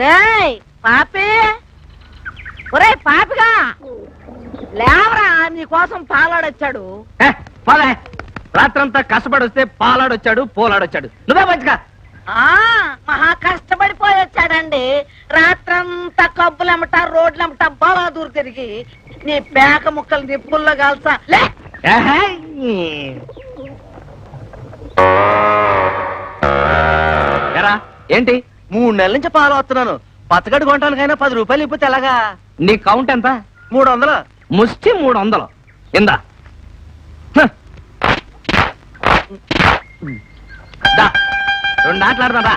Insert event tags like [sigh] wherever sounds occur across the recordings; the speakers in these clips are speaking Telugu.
రేయ్ పాపి. ఒరే పాపిగా. లేవరా నీకోసం పాలాడొచ్చాడు. పోలే. రాత్రంతా కష్టపడి వస్తే పాలాడొచ్చాడు పోలాడొచ్చాడు. నువ్వే మంచిగా. ఆ మహా కష్టపడిపోయి వచ్చాడండి. రాత్రంతా కబ్బులమ్మట రోడ్లమ్మట బాలాదూరు తిరిగి నీ పేక ముక్కలు నిప్పుల్లో కాల్సా లే! ఏంటి? మూడు నెలల నుంచి పాలు వస్తున్నాను పచ్చగడ్డి కొనడానికైనా పది రూపాయలు ఇప్పితే ఎలాగా? నీ కౌంట్ ఎంత? మూడు వందలు? ముష్టి మూడు వందలు. ఇందా. రెండు ఆటలాడదా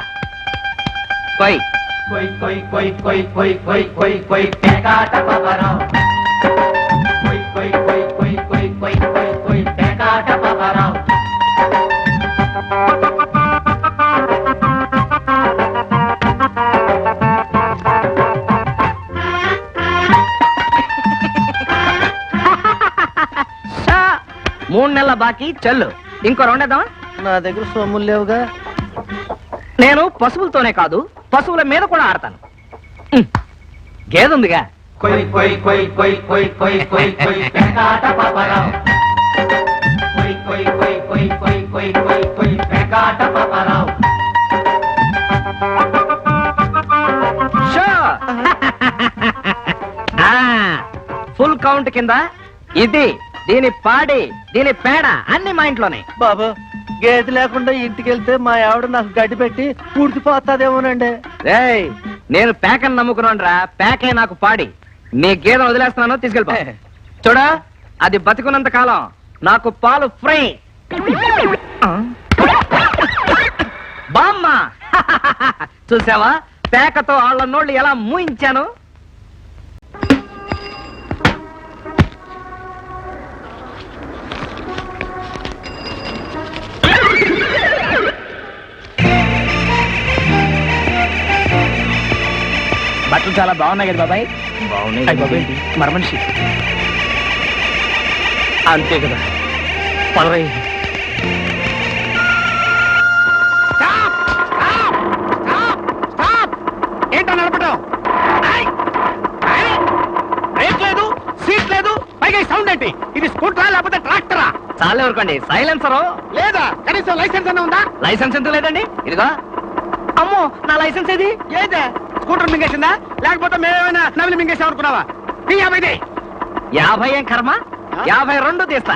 కొయ్. కొయ్ కొయ్ కొయ్ కొయ్ కొయ్ కొయ్ కొయ్ కొయ్ మూడు నెలల బాకీ చెల్లు ఇంకో రెండేద్దామా నా దగ్గర సొమ్ములు లేవుగా నేను పశువులతోనే కాదు పశువుల మీద కూడా ఆడతాను. గేదెందిగా కొయ్ కొయ్ కొయ్ కొయ్ కొయ్ కొయ్ కొయ్ కొయ్ పేకాట పవరం కొయ్ కొయ్ కొయ్ కొయ్ కొయ్ కొయ్ కొయ్ కొయ్ పేకాట పవరం షో. ఆ, ఫుల్ కౌంట్ కింద ఇది దీని పాడి దీని పేడ అన్ని మా ఇంట్లోనే. బాబు గేదె లేకుండా ఇంటికి వెళ్తే మా ఆవిడ నాకు గడ్డి పెట్టి పూడ్చిపోతాదేమోనండి రేయ్ నేను పేకని నమ్ముకున్నాను రా పేకే నాకు పాడి. నీ గేదె వదిలేస్తున్నాను తీసుకెళ్ళిపో. చూడా అది బతికున్నంత కాలం నాకు పాలు ఫ్రీ. బామ్మ. [laughs] చూసావా? పేకతో వాళ్ళ నోళ్ళు ఎలా మూయించాను? బట్టలు చాలా బాగున్నాయి కదా బాబాయ్? బాగున్నాయి బాబాయ్ మర మనిషి అంతే కదా. ఏంటో బ్రేక్ లేదు సీట్ లేదు పైగా సౌండ్ ఏంటి? ఇది స్కూటరా లేకపోతే ట్రాక్టరా? చాలా సైలెన్సరు? లేదా కనీసం లైసెన్స్ అన్న ఉందా? లైసెన్స్ ఎంత లేదండి? ఇదిగో. అమ్మో నా లైసెన్స్ ఏది? ఏదే? స్కూటర్ మింగేసిందా? లేకపోతే మేమేమైనా నవిలి మింగేసాం అనుకున్నావా? ఈ యాభైది యాభై ఏం కర్మ? యాభై రెండు తీస్తా.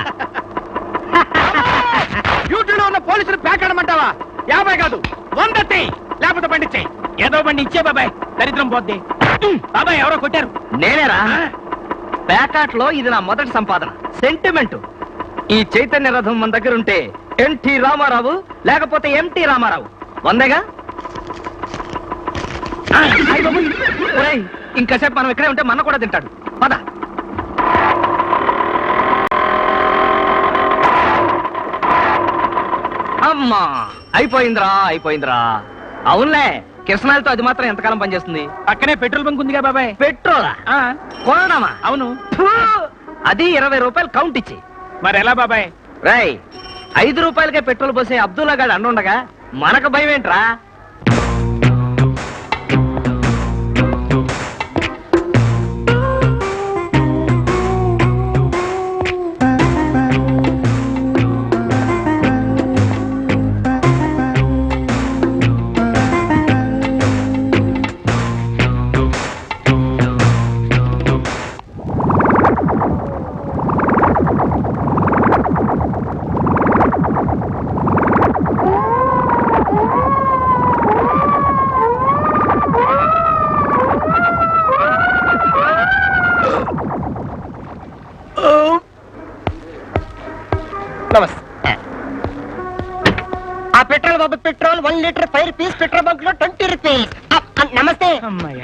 [laughs] డ్యూటీలో ఉన్న పోలీసులు పేకాడమంటావా యాభై కాదు వంద తీ. లేకపోతే బండి ఇచ్చేయి ఏదో బండి ఇచ్చే బాబాయ్ దరిద్రం పోద్ది. బాబాయ్ ఎవరో కొట్టారు. నేనేరా? పేకాట్లో ఇది నా మొదటి సంపాదన. సెంటిమెంట్. ఈ చైతన్య రథం మన దగ్గర ఉంటే ఎన్టీ రామారావు లేకపోతే ఎంటీ రామారావు. వందేగా? ఇంకాసేపు మనం ఇక్కడే ఉంటే మన కూడా తింటాడు. పద. అమ్మా అయిపోయిందిరా అయిపోయిందిరా. అవునులే కిరసనాలతో అది మాత్రం ఎంతకాలం పనిచేస్తుంది? పక్కనే పెట్రోల్ బంక్ ఉందిగా బాబాయ్. పెట్రోలా? ఆ, కొనడమా? అవును! అది ఇరవై రూపాయలు కౌంట్ ఇచ్చి. మరి ఎలా బాబాయ్? రై ఐదు రూపాయలకే పెట్రోల్ పోసే అబ్దుల్లా గాడు అండుండగా మనకు భయం ఏంట్రా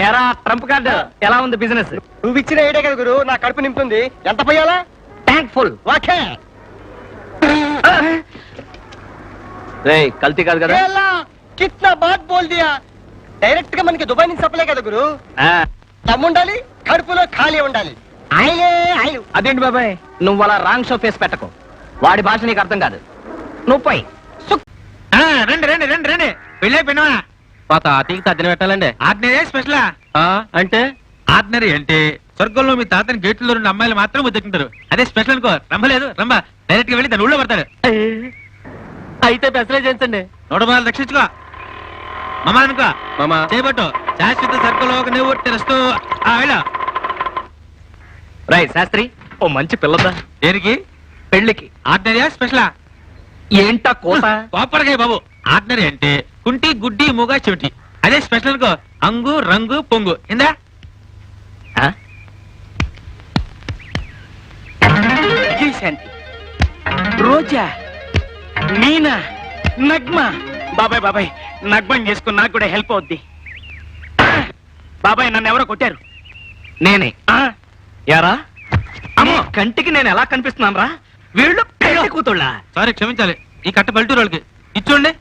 ఎరా ట్రంప్ కార్డు ఎలా ఉంది బిజినెస్? నువ్వు ఇచ్చిన ఐడియా కదా గురు నా కడుపు నింపుతుంది. ఎంత పోయాలా? Tank full okay. రే కల్తీ కాదు కదా? కిట్నా బాత్ బోల్ దియా? డైరెక్ట్గా మనకి దుబాయ్ నుంచి సప్లై కదా గురు? ఆ, దమ్ముండాలి కడుపులో ఖాళీ ఉండాలి. ఆయనే ఆయన అదేంటి బాబాయ్? నువ్వు అలా రాంగ్ షో ఫేస్ పెట్టకు. వాడి భాష నీకు అర్థం కాదు. నువ్వు పోయి. రండి రండి రండి రండి. వెళ్ళే పిన్నవా మా తాతయ్యకి తద్దిన పెట్టాలండి. ఆర్డినరీ స్పెషలా? ఆ, అంటే? ఆర్డినరీ అంటే స్వర్గంలో మీ తాతని గేట్లలో రెండు అమ్మాయిలు మాత్రం ముద్దెట్టుంటారు అదే స్పెషల్ అనుకో. రమ్మలేదు రమ్మ డైరెక్ట్గా వెళ్ళి దాని ఊళ్ళో పడతాడు. అయితే పెసలే చేయించండి నూట రూపాయలు రక్షించుకో. మమ్మా అనుకో. మామా. చేయబట్టు శాశ్వత స్వర్గంలో ఒక నువ్వు తెలుస్తూ ఆ వెళ్ళ. రై శాస్త్రి. ఓ మంచి పిల్లదా. దేనికి? పెళ్ళికి ఆర్డినరీయా స్పెషలా? ఏంటా కోత కోపరకాయ బాబు. ఆర్డినరీ అంటే కుంటి గుడ్డి మూగ చెవిటి. అదే స్పెషల్ అనుకో. అంగు రంగు పొంగు. ఇందా? శాంతి. రోజా మీనా నగ్మ. బాబాయ్ బాబాయ్ నగ్మం చేసుకుని నాకు కూడా హెల్ప్ అవుద్ది. బాబాయ్ నన్ను ఎవరో కొట్టారు. నేనే. ఆ, యారా? అమ్మో. కంటికి నేను ఎలా కనిపిస్తున్నాను రా వీళ్ళు కూతుళ్ళ? సారీ క్షమించాలి. ఈ కట్ట పల్లెటూరు వాళ్ళకి ఇచ్చోండి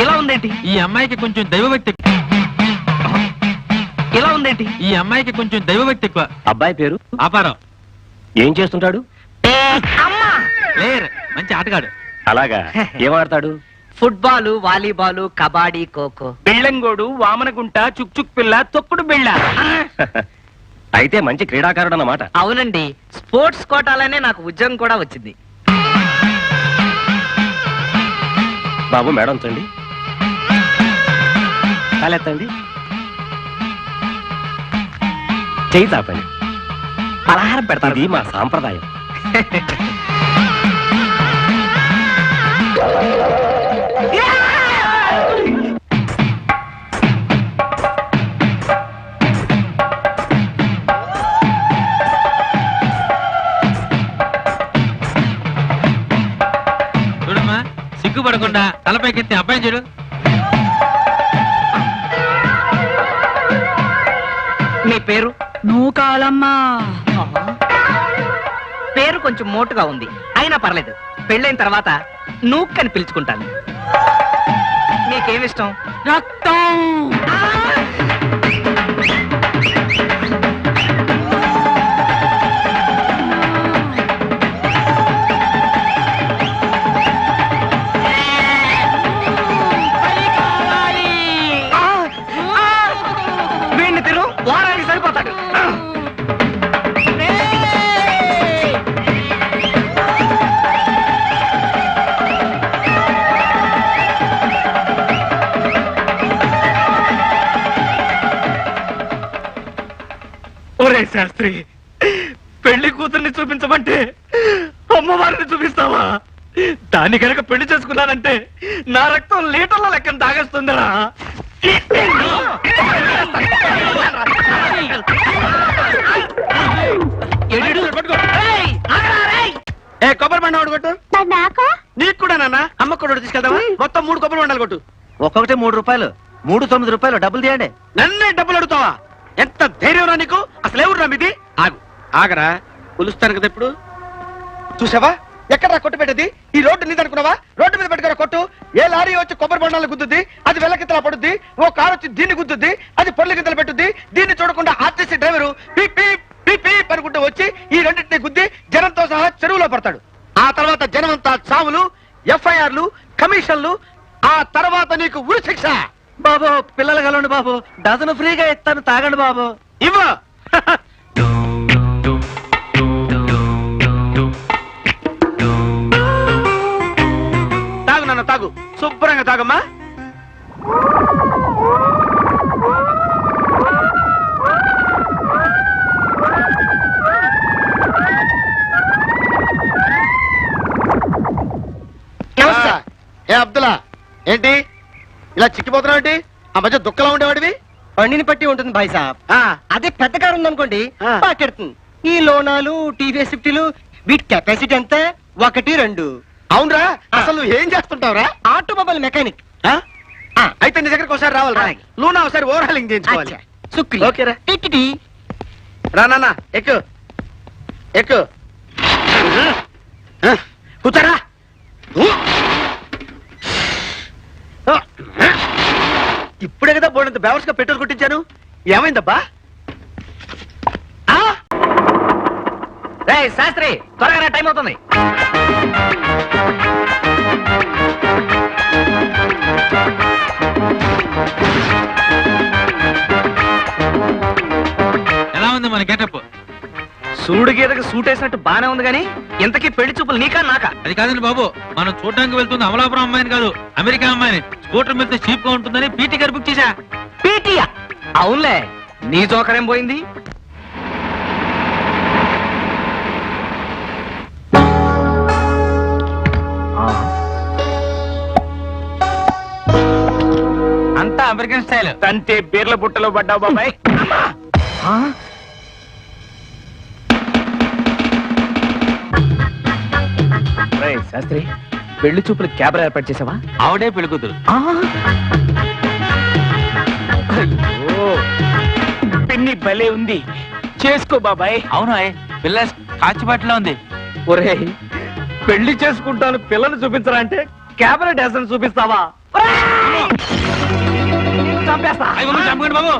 ఇలా ఉందేంటి? ఈ అమ్మాయికి కొంచెం దైవభక్తి. ఇలా ఉందేంటి? ఈ అమ్మాయికి కొంచెం దైవభక్తి ఎక్కువ. అబ్బాయి పేరు? ఆపారం ఏం చేస్తుంటాడు? ప్లేయర్ మంచి ఆటగాడు. అలాగా. [laughs] ఏమాడతాడు ఫుట్బాల్ వాలీబాల్ కబాడీ ఖోఖో. బెళ్ళంగోడు వామనగుంట చుక్ చుక్ పిల్ల తొక్కుడు బిళ్ళ. [laughs] అయితే మంచి క్రీడాకారుడు అన్నమాట అవునండి. స్పోర్ట్స్ కోటాలనే నాకు ఉద్యోగం కూడా వచ్చింది. బాబు మేడం చండి కాలెత్తండి చేయి చాపండి. పలహారం పెడతారు. ఇది మా సాంప్రదాయం. [laughs] సిగ్గుపడకుండా తలపైకెత్తి అబ్బాయి చూడు. మీ పేరు? నూకాలమ్మా పేరు కొంచెం మోటుగా ఉంది. అయినా పర్లేదు. పెళ్ళైన తర్వాత నూక్కని పిలుచుకుంటాను. మీకేమిష్టం రక్తం. ఒరే శాస్త్రి పెళ్ళి కూతుర్ని చూపించమంటే అమ్మవారిని చూపిస్తావా? దాని కనుక పెళ్ళి చేసుకున్నానంటే నా రక్తం లీటర్ల లెక్కన తాగేస్తుందరా ఏ కొబ్బరి బండ ఒకటి కొట్టు. నీకు కూడా నాన్న. అమ్మ కూడా తీసుకెళ్తావా? మొత్తం మూడు కొబ్బరి బండాలు కొట్టు. ఒక్కొక్కటి మూడు రూపాయలు. మూడు తొమ్మిది రూపాయలు. డబ్బులు తీయండి. నన్నే డబ్బులు అడుగుతావా? ఎంత ధైర్యం రా నీకు? అసలు ఎవరు మీది? ఆగు. ఆగరా. కొలుస్తాను కదా ఇప్పుడు. చూసావా? ఎక్కడ కొట్టు పెట్టేది? ఈ రోడ్డు నీది అనుకున్నావా? రోడ్డు మీద పెట్టుకున్న కొట్టు ఏ లారీ వచ్చి కొబ్బరి బండాలు గుద్దుద్ది? అది వెల్లకిత్తలా పడుద్ది? ఓ కారు వచ్చి దీన్ని గుద్దుద్ది? అది పొల్లి గిద్దలు పెట్టుద్ది? దీన్ని చూడకుండా RTC driver peep peep peep peep అనుకుంటూ వచ్చి ఈ రెండింటిని గుద్ది జనంతో సహా చెరువులో పడతాడు. ఆ తర్వాత జనమంతా చావులు ఎఫ్ఐఆర్లు కమిషన్లు ఆ తర్వాత నీకు ఉరి శిక్ష. బాబు పిల్లలు కలండి బాబు. డజన్ ఫ్రీగా ఇస్తాను తాగండి బాబు. ఇవ్వ. [laughs] శుభ్రంగా తాగమ్మా. ఏ అబ్దుల్లా? ఏంటి? ఇలా చిక్కిపోతున్నావు ఏంటి? ఆ మధ్య దుఃఖలా ఉండేవాడివి? బండిని పట్టి ఉంటుంది భాయ్ సాబ్. ఆ, అదే పెద్ద కారు ఉందనుకోండి ఆ. పాకెడుతుంది ఈ లోనాలు టీవీఎస్ ఫిఫ్టీలు వీటి కెపాసిటీ ఎంత? ఒకటి రెండు. అవునరా. అసలు నువ్వు ఏం చేస్తుంటావురా? Automobile mechanic. అయితే నీ దగ్గరకు ఒకసారి రావాలి రా అలాగే. నువ్వు నా ఒకసారి ఓవర్ హాలింగ్ చేయించుకోవాలి సుక్రి ఓకేరా. రా నాన్న ఎక్కు. ఎక్కు. కూర్చోరా. ఇప్పుడే కదా బోర్డంత బేవర్స్గా పెట్రోల్ కొట్టించాను. ఏమైందబ్బా? శాస్త్రి త్వరగా టైం అవుతుంది. మన గెటప్. సూడు గీతకి సూట్ వేసినట్టు బానే ఉంది కానీ ఇంతకీ పెళ్ళి చూపులు నీకా నాకా? అది కాదండి బాబు మనం చూడడానికి వెళ్తుంది అమలాపురం అమ్మాయిని కాదు అమెరికా అమ్మాయిని. స్కూటర్ వెళ్తే చీప్గా ఉంటుందని పీటీ గారు బుక్ చేశా. పీటియా? అవునులే నీ జోకరేం పోయింది? అంతా అమెరికన్ స్టైల్. తంతే బీర్ల బుట్టలో పడ్డావు బాబాయ్. శాస్త్రి పెళ్ళి చూపులు కెమెరా ఏర్పాటు చేసావా? ఆవిడే పెళ్ళి కూతురు. పిన్ని భలే ఉంది. చేసుకో బాబాయ్. అవును పిల్ల కాచిబాటిలో ఉంది. ఒరేయ్ పెళ్ళి చేసుకుంటాను పిల్లలు చూపించరా అంటే కెమెరా డాన్స్ చూపిస్తావా? చంపేస్తా. బాబు.